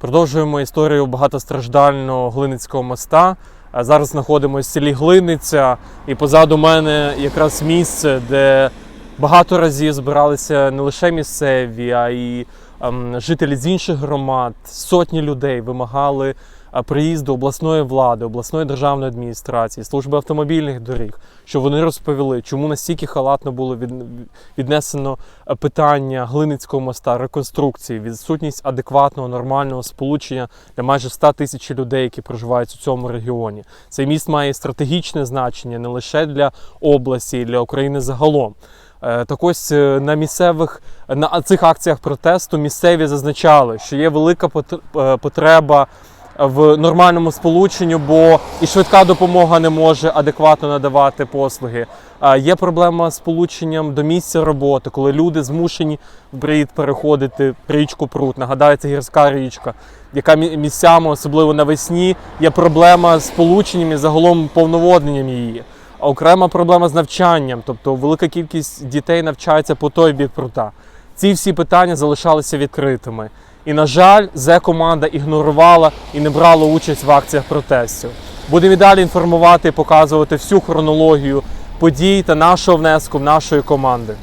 Продовжуємо історію багатостраждального Глиницького моста. Зараз знаходимося в селі Глиниця, і позаду мене якраз місце, де багато разів збиралися не лише місцеві, а й жителі з інших громад. Сотні людей вимагали приїзду обласної влади, обласної державної адміністрації, служби автомобільних доріг, щоб вони розповіли, чому настільки халатно було віднесено е, питання Глиницького моста, реконструкції, відсутність адекватного нормального сполучення для майже 100 тисяч людей, які проживають у цьому регіоні. Цей міст має стратегічне значення не лише для області, для України загалом. Е, Так ось е, на місцевих на цих акціях протесту місцеві зазначали, що є велика е, потреба в нормальному сполученні, бо і швидка допомога не може адекватно надавати послуги. Є проблема з сполученням до місця роботи, коли люди змушені в брід переходити річку Прут. Нагадаю, це гірська річка, яка місцями, особливо навесні, є проблема з сполученням і загалом повноводненням її. Окрема проблема з навчанням, тобто велика кількість дітей навчається по той бік прута. Ці всі питання залишалися відкритими. І, на жаль, Зе-команда ігнорувала і не брала участь в акціях протестів. Будемо і далі інформувати і показувати всю хронологію подій та нашого внеску в нашої команди.